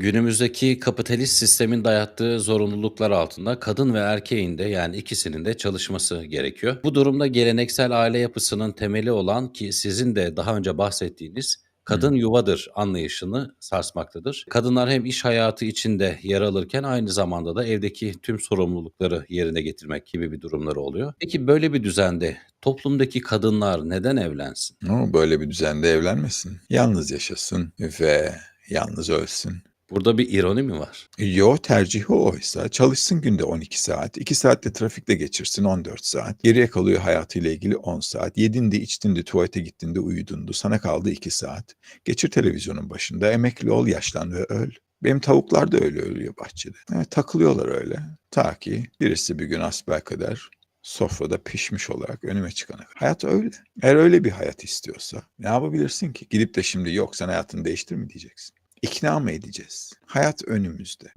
Günümüzdeki kapitalist sistemin dayattığı zorunluluklar altında kadın ve erkeğin de yani ikisinin de çalışması gerekiyor. Bu durumda geleneksel aile yapısının temeli olan ki sizin de daha önce bahsettiğiniz kadın yuvadır anlayışını sarsmaktadır. Kadınlar hem iş hayatı içinde yer alırken aynı zamanda da evdeki tüm sorumlulukları yerine getirmek gibi bir durumları oluyor. Peki böyle bir düzende toplumdaki kadınlar neden evlensin? Ama böyle bir düzende evlenmesin. Yalnız yaşasın ve yalnız ölsün. Burada bir ironi mi var? Yo tercihi oysa çalışsın günde 12 saat, 2 saatte trafikte geçirsin 14 saat. Geriye kalıyor hayatıyla ilgili 10 saat. Yedindi, içtindi, tuvalete gittiğinde uyudundu. Sana kaldı 2 saat. Geçir televizyonun başında, emekli ol, yaşlan ve öl. Benim tavuklar da öyle ölüyor bahçede. Evet, takılıyorlar öyle. Ta ki birisi bir gün asbelkader sofrada pişmiş olarak önüme çıkana kadar. Hayat öyle. Eğer öyle bir hayat istiyorsa ne yapabilirsin ki? Gidip de şimdi yok sen hayatını değiştir mi diyeceksin. İkna mı edeceğiz? Hayat önümüzde.